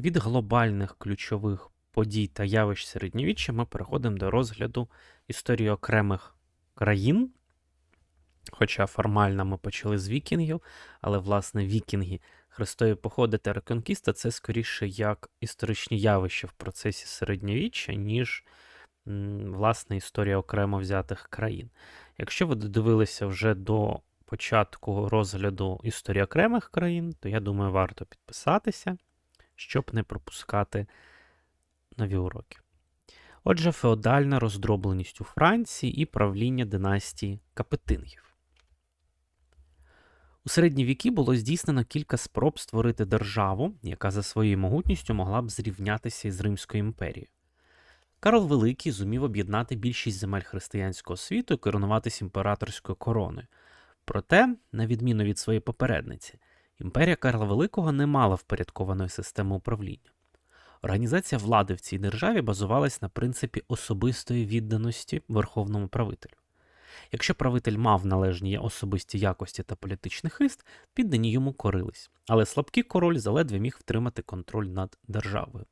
Від глобальних ключових подій та явищ середньовіччя ми переходимо до розгляду історії окремих країн. Хоча формально ми почали з вікінгів, але власне вікінги, хрестові походи та реконкіста це скоріше як історичні явища в процесі середньовіччя, ніж власне історія окремо взятих країн. Якщо ви додивилися вже до початку розгляду історії окремих країн, то я думаю, варто підписатися, щоб не пропускати нові уроки. Отже, феодальна роздробленість у Франції і правління династії Капетингів. У середні віки було здійснено кілька спроб створити державу, яка за своєю могутністю могла б зрівнятися із Римською імперією. Карл Великий зумів об'єднати більшість земель християнського світу і коронуватись імператорською короною. Проте, на відміну від своєї попередниці, імперія Карла Великого не мала впорядкованої системи управління. Організація влади в цій державі базувалась на принципі особистої відданості верховному правителю. Якщо правитель мав належні особисті якості та політичний хист, піддані йому корились, але слабкий король заледве міг втримати контроль над державою.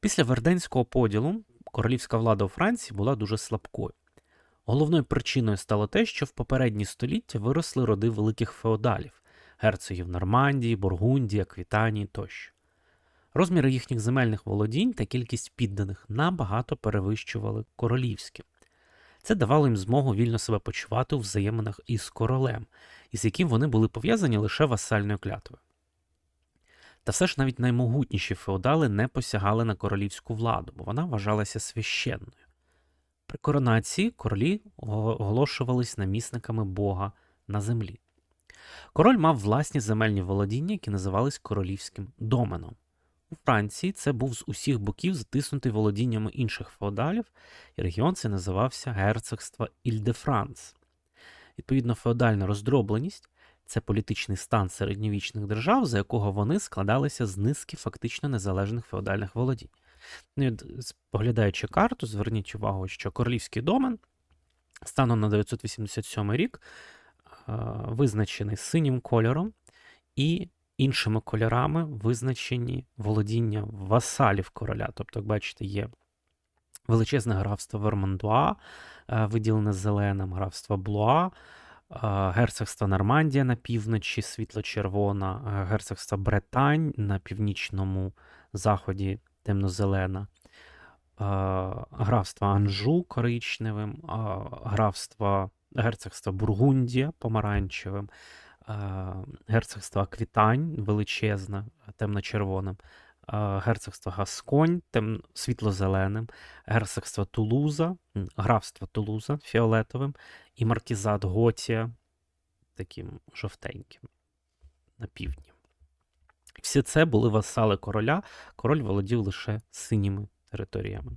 Після Верденського поділу королівська влада у Франції була дуже слабкою. Головною причиною стало те, що в попередні століття виросли роди великих феодалів герцогів Нормандії, Бургундії, Аквітанії тощо. Розміри їхніх земельних володінь та кількість підданих набагато перевищували королівські. Це давало їм змогу вільно себе почувати у взаєминах із королем, із яким вони були пов'язані лише васальною клятвою. Та все ж навіть наймогутніші феодали не посягали на королівську владу, бо вона вважалася священною. При коронації королі оголошувались намісниками Бога на землі. Король мав власні земельні володіння, які називались королівським доменом. У Франції це був з усіх боків затиснутий володіннями інших феодалів, і регіон це називався Герцогство Іль-де-Франц. Відповідно, феодальна роздробленість це політичний стан середньовічних держав, за якого вони складалися з низки фактично незалежних феодальних володінь. Ну, Поглядаючи карту, зверніть увагу, що королівський домен станом на 987 рік визначений синім кольором і іншими кольорами визначені володіння васалів короля. Тобто, як бачите, є величезне графство Вермандуа, виділене зеленим, графство Блуа, герцогство Нормандія на півночі, світло-червона, герцогство Бретань на північному заході темно-зелена, графство Анжу коричневим, графство герцогство Бургундія помаранчевим, герцогство Аквітань величезне, темно-червоним, герцогство Гасконь тем, світло-зеленим, герцогство Тулуза, графство Тулуза фіолетовим і маркізат Готія таким жовтеньким на півдні. Всі це були васали короля, король володів лише синіми територіями.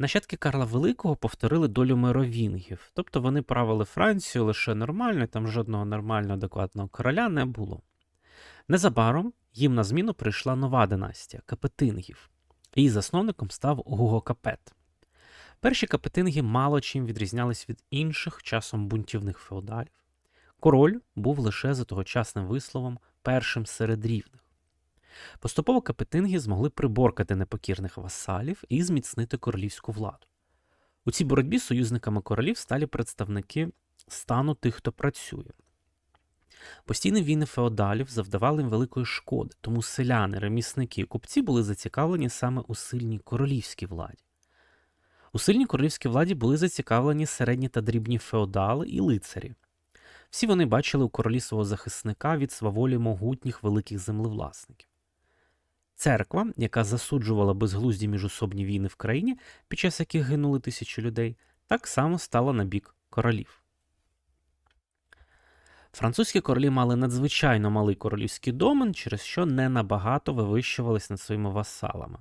Нащадки Карла Великого повторили долю мировінгів, тобто вони правили Францію лише нормально, там жодного нормально адекватного короля не було. Незабаром їм на зміну прийшла нова династія капетингів. Її засновником став Гуго Капет. Перші капетинги мало чим відрізнялись від інших часом бунтівних феодалів. Король був лише за тогочасним висловом першим серед рівних. Поступово капетинги змогли приборкати непокірних васалів і зміцнити королівську владу. У цій боротьбі союзниками королів стали представники стану тих, хто працює. Постійні війни феодалів завдавали їм великої шкоди, тому селяни, ремісники і купці були зацікавлені саме у сильній королівській владі. У сильній королівській владі були зацікавлені середні та дрібні феодали і лицарі. Всі вони бачили у королі свого захисника від сваволі могутніх великих землевласників. Церква, яка засуджувала безглузді міжособні війни в країні, під час яких гинули тисячі людей, так само стала на бік королів. Французькі королі мали надзвичайно малий королівський домен, через що не набагато вивищувались над своїми васалами,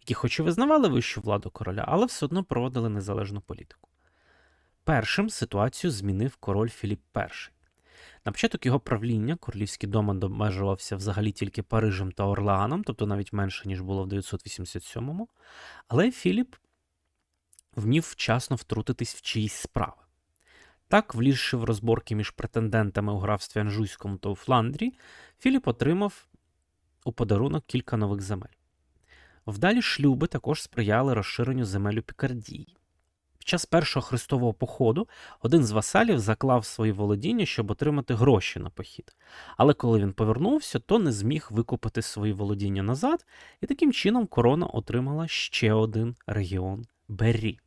які, хоч і визнавали вищу владу короля, але все одно проводили незалежну політику. Першим ситуацію змінив король Філіп І. На початок його правління королівський домен обмежувався взагалі тільки Парижем та Орлеаном, тобто навіть менше, ніж було в 987-му. Але Філіп вмів вчасно втрутитись в чиїсь справи. Так, влізши в розборки між претендентами у графстві Анжуйському та у Фландрії, Філіп отримав у подарунок кілька нових земель. Вдалі шлюби також сприяли розширенню земель у Пікардії. Час першого хрестового походу один з васалів заклав свої володіння, щоб отримати гроші на похід. Але коли він повернувся, то не зміг викупити свої володіння назад, і таким чином корона отримала ще один регіон Беррі.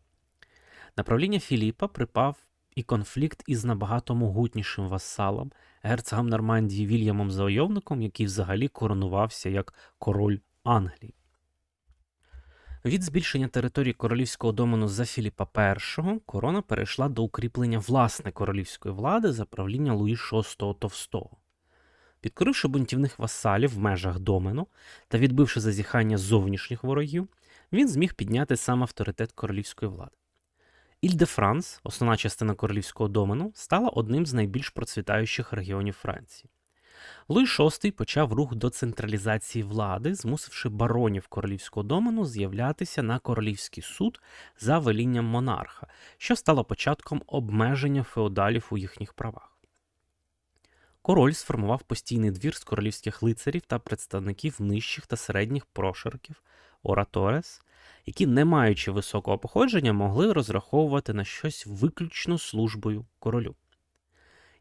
На правління Філіпа припав і конфлікт із набагато могутнішим васалом, герцогом Нормандії Вільямом Завойовником, який взагалі коронувався як король Англії. Від збільшення території королівського домену за Філіпа І корона перейшла до укріплення власне королівської влади за правління Луї VI Товстого. Підкоривши бунтівних васалів в межах домену та відбивши зазіхання зовнішніх ворогів, він зміг підняти сам авторитет королівської влади. Іль-де-Франс, основна частина королівського домену, стала одним з найбільш процвітаючих регіонів Франції. Луї VI почав рух до централізації влади, змусивши баронів королівського домену з'являтися на королівський суд за велінням монарха, що стало початком обмеження феодалів у їхніх правах. Король сформував постійний двір з королівських лицарів та представників нижчих та середніх прошарків Ораторес, які, не маючи високого походження, могли розраховувати на щось виключно службою королю.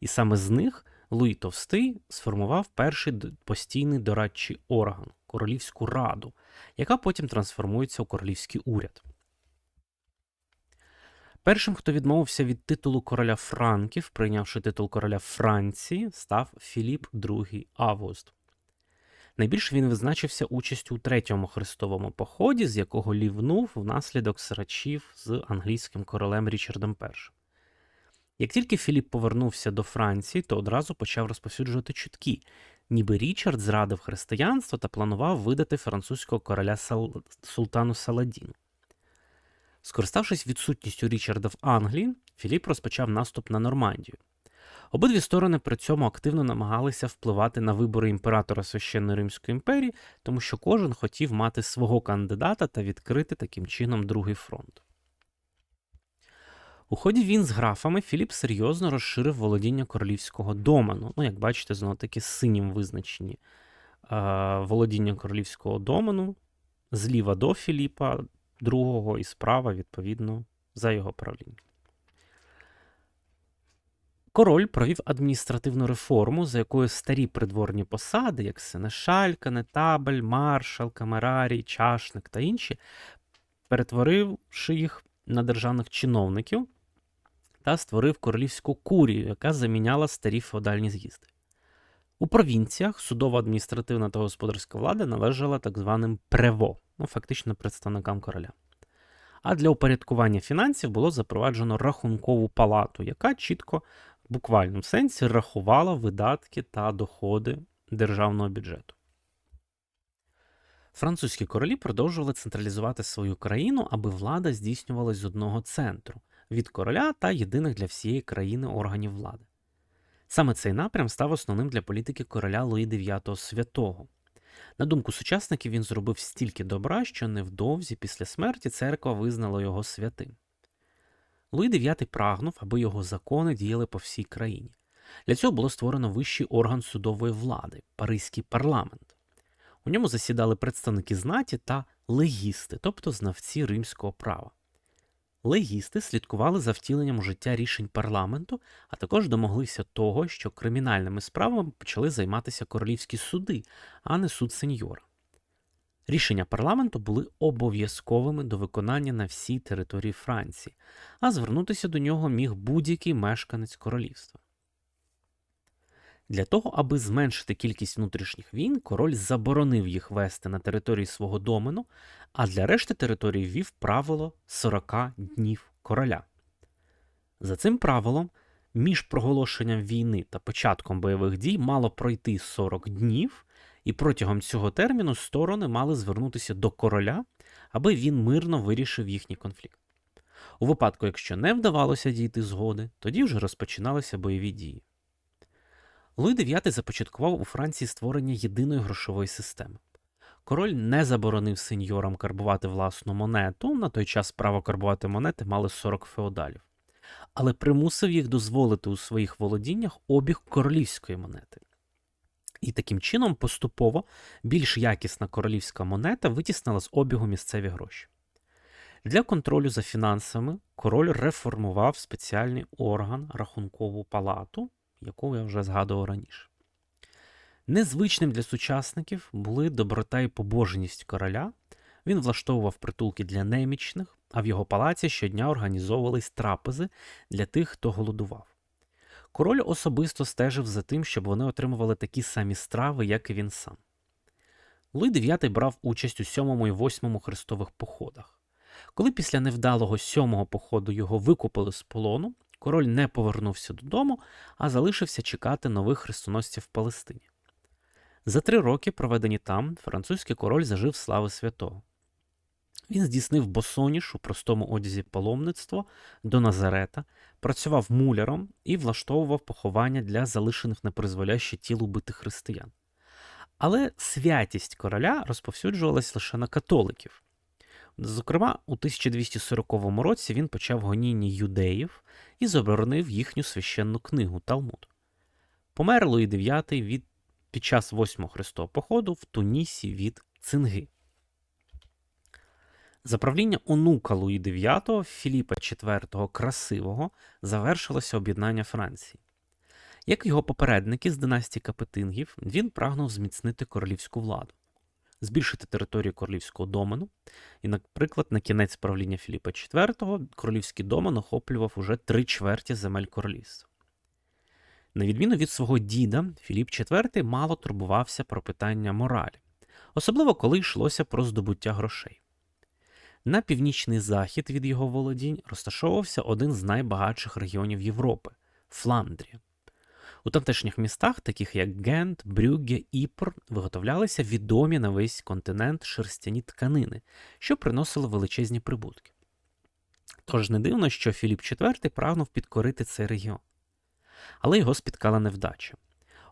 І саме з них Луї Товстий сформував перший постійний дорадчий орган королівську раду, яка потім трансформується у королівський уряд. Першим, хто відмовився від титулу короля Франків, прийнявши титул короля Франції, став Філіп II Август. Найбільше він визначився участю у третьому хрестовому поході, з якого лівнув внаслідок срачів з англійським королем Річардом І. Як тільки Філіп повернувся до Франції, то одразу почав розповсюджувати чутки, ніби Річард зрадив християнство та планував видати французького короля Сал... султану Саладіну. Скориставшись відсутністю Річарда в Англії, Філіп розпочав наступ на Нормандію. Обидві сторони при цьому активно намагалися впливати на вибори імператора Священної Римської імперії, тому що кожен хотів мати свого кандидата та відкрити таким чином другий фронт. У ході він з графами Філіп серйозно розширив володіння королівського домену. Ну, як бачите, знову таки синім визначені е, володіння королівського домену зліва до Філіпа, другого і справа, відповідно, за його правління. Король провів адміністративну реформу, за якою старі придворні посади, як Сенешаль, Канетабель, Маршал, Камерарій, Чашник та інші, перетворивши їх на державних чиновників та створив королівську курію, яка заміняла старі феодальні з'їзди. У провінціях судова адміністративна та господарська влада належала так званим прево, ну фактично представникам короля. А для упорядкування фінансів було запроваджено рахункову палату, яка чітко в буквальному сенсі рахувала видатки та доходи державного бюджету. Французькі королі продовжували централізувати свою країну, аби влада здійснювалась з одного центру від короля та єдиних для всієї країни органів влади. Саме цей напрям став основним для політики короля Луї IX Святого. На думку сучасників, він зробив стільки добра, що невдовзі після смерті церква визнала його святим. Луї IX прагнув, аби його закони діяли по всій країні. Для цього було створено вищий орган судової влади Паризький парламент. У ньому засідали представники знаті та легісти, тобто знавці римського права. Легісти слідкували за втіленням життя рішень парламенту, а також домоглися того, що кримінальними справами почали займатися королівські суди, а не суд сеньора. Рішення парламенту були обов'язковими до виконання на всій території Франції, а звернутися до нього міг будь-який мешканець королівства. Для того, аби зменшити кількість внутрішніх війн, король заборонив їх вести на території свого домену, а для решти території ввів правило 40 днів короля. За цим правилом, між проголошенням війни та початком бойових дій мало пройти 40 днів, і протягом цього терміну сторони мали звернутися до короля, аби він мирно вирішив їхній конфлікт. У випадку, якщо не вдавалося дійти згоди, тоді вже розпочиналися бойові дії. Луї IX започаткував у Франції створення єдиної грошової системи. Король не заборонив сеньорам карбувати власну монету, на той час право карбувати монети мали 40 феодалів, але примусив їх дозволити у своїх володіннях обіг королівської монети. І таким чином поступово більш якісна королівська монета витіснила з обігу місцеві гроші. Для контролю за фінансами король реформував спеціальний орган рахункову палату, яку я вже згадував раніше. Незвичним для сучасників були доброта і побожність короля. Він влаштовував притулки для немічних, а в його палаці щодня організовувались трапези для тих, хто голодував. Король особисто стежив за тим, щоб вони отримували такі самі страви, як і він сам. Луй IX брав участь у сьомому і восьмому хрестових походах. Коли після невдалого сьомого походу його викупили з полону, король не повернувся додому, а залишився чекати нових хрестоносців в Палестині. За три роки, проведені там, французький король зажив слави святого. Він здійснив босоніж у простому одязі паломництво до Назарета, працював муляром і влаштовував поховання для залишених на призволяще тіл убитих християн. Але святість короля розповсюджувалась лише на католиків. Зокрема, у 1240 році він почав гоніння юдеїв і заборонив їхню священну книгу Талмуд. Помер Луї IX від, під час восьмого хрестового походу в Тунісі від цинги. За правління онука Луї IX Філіпа IV Красивого завершилося об'єднання Франції. Як його попередники з династії Капетингів, він прагнув зміцнити королівську владу, збільшити територію королівського домену, і, наприклад, на кінець правління Філіпа IV королівський домен охоплював уже три чверті земель королівства. На відміну від свого діда, Філіп IV мало турбувався про питання моралі, особливо коли йшлося про здобуття грошей. На північний захід від його володінь розташовувався один з найбагатших регіонів Європи Фландрія. У тамтешніх містах, таких як Гент, Брюгге, Іпр, виготовлялися відомі на весь континент шерстяні тканини, що приносили величезні прибутки. Тож не дивно, що Філіп IV прагнув підкорити цей регіон. Але його спіткала невдача.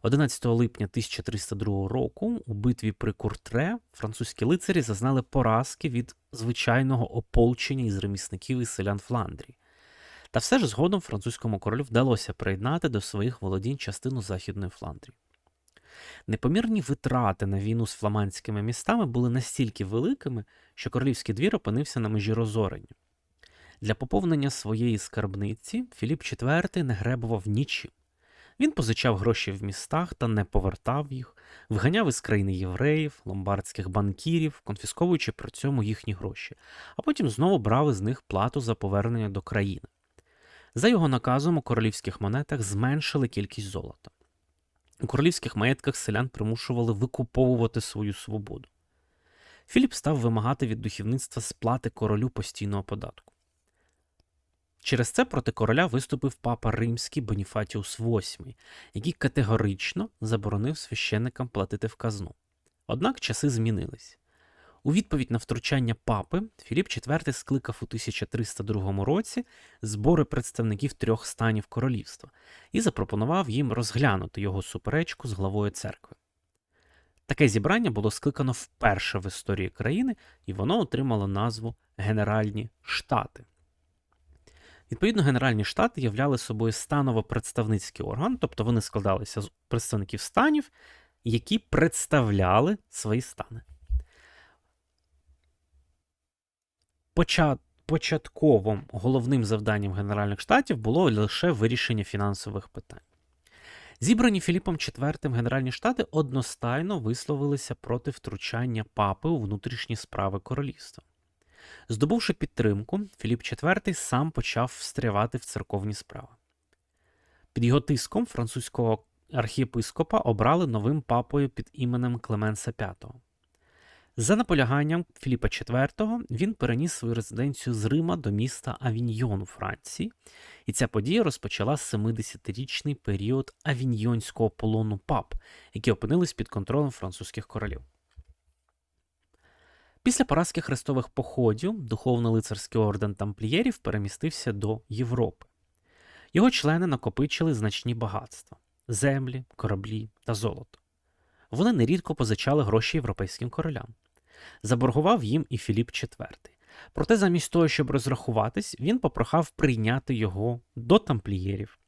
11 липня 1302 року у битві при Куртре французькі лицарі зазнали поразки від звичайного ополчення із ремісників і селян Фландрії. Та все ж згодом французькому королю вдалося приєднати до своїх володінь частину Західної Фландрії. Непомірні витрати на війну з фламандськими містами були настільки великими, що королівський двір опинився на межі розорення. Для поповнення своєї скарбниці Філіп IV не гребував нічим. Він позичав гроші в містах та не повертав їх, виганяв із країни євреїв, ломбардських банкірів, конфісковуючи при цьому їхні гроші, а потім знову брав із них плату за повернення до країни. За його наказом у королівських монетах зменшили кількість золота. У королівських маєтках селян примушували викуповувати свою свободу. Філіп став вимагати від духовництва сплати королю постійного податку. Через це проти короля виступив папа римський Боніфатіус VIII, який категорично заборонив священникам платити в казну. Однак часи змінились. У відповідь на втручання папи Філіп IV скликав у 1302 році збори представників трьох станів королівства і запропонував їм розглянути його суперечку з главою церкви. Таке зібрання було скликано вперше в історії країни, і воно отримало назву Генеральні Штати. Відповідно, Генеральні штати являли собою станово-представницький орган, тобто вони складалися з представників станів, які представляли свої стани. Початковим головним завданням Генеральних штатів було лише вирішення фінансових питань. Зібрані Філіпом IV Генеральні штати одностайно висловилися проти втручання папи у внутрішні справи королівства. Здобувши підтримку, Філіп IV сам почав встрявати в церковні справи. Під його тиском французького архієпископа обрали новим папою під іменем Клеменса V. За наполяганням Філіпа IV він переніс свою резиденцію з Рима до міста Авіньйон у Франції, і ця подія розпочала 70-річний період авіньйонського полону пап, які опинились під контролем французьких королів. Після поразки хрестових походів духовно-лицарський орден тамплієрів перемістився до Європи. Його члени накопичили значні багатства землі, кораблі та золото. Вони нерідко позичали гроші європейським королям. Заборгував їм і Філіп IV. Проте, замість того, щоб розрахуватись, він попрохав прийняти його до тамплієрів.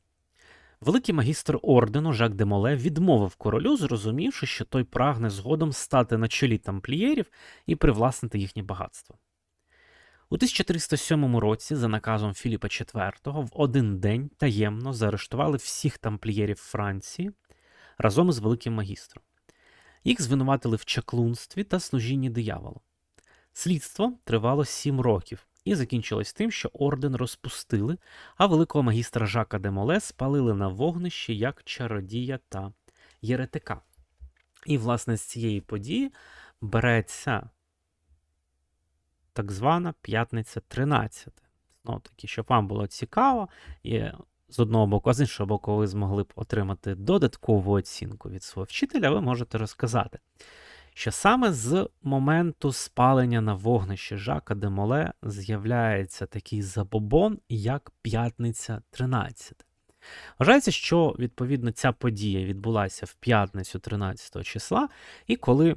Великий магістр ордену Жак де Моле відмовив королю, зрозумівши, що той прагне згодом стати на чолі тамплієрів і привласнити їхнє багатство. У 1307 році, за наказом Філіпа IV, в один день таємно заарештували всіх тамплієрів Франції разом із великим магістром. Їх звинуватили в чаклунстві та служінні дияволу. Слідство тривало сім років і закінчилось тим, що орден розпустили, а великого магістра Жака де Моле спалили на вогнищі як чародія та єретика. І, власне, з цієї події береться так звана п'ятниця 13. Ну, таки, щоб вам було цікаво, з одного боку, а з іншого боку, ви змогли б отримати додаткову оцінку від свого вчителя, ви можете розказати, що саме з моменту спалення на вогнищі Жака де Моле з'являється такий забобон, як п'ятниця 13. Вважається, що відповідно ця подія відбулася в п'ятницю 13 числа, і коли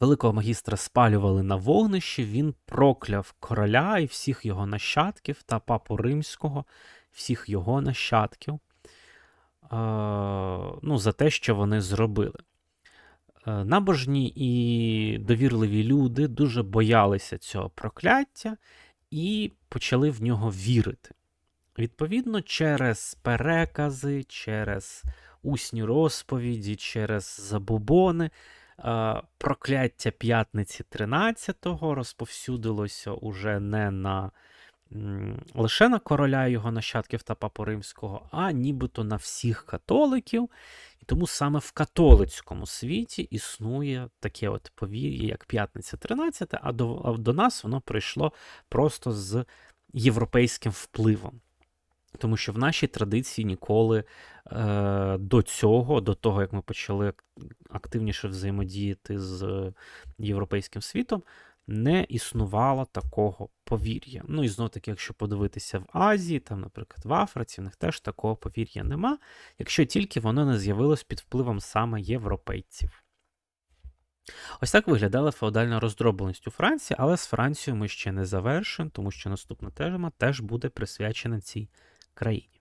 великого магістра спалювали на вогнищі, він прокляв короля і всіх його нащадків та папу римського, всіх його нащадків, ну, за те, що вони зробили. Е, Набожні і довірливі люди дуже боялися цього прокляття і почали в нього вірити. Відповідно, через перекази, через усні розповіді, через забобони, е, прокляття п'ятниці 13-го розповсюдилося уже не на лише на короля його нащадків та папу римського, а нібито на всіх католиків. І тому саме в католицькому світі існує таке от повір'я, як п'ятниця 13, а до, а до нас воно прийшло просто з європейським впливом. Тому що в нашій традиції ніколи е, до цього, до того, як ми почали активніше взаємодіяти з європейським світом, не існувало такого повір'я. Ну і знов таки, якщо подивитися в Азії, там, наприклад, в Африці, в них теж такого повір'я нема, якщо тільки воно не з'явилось під впливом саме європейців. Ось так виглядала феодальна роздробленість у Франції, але з Францією ми ще не завершимо, тому що наступна тема теж буде присвячена цій країні.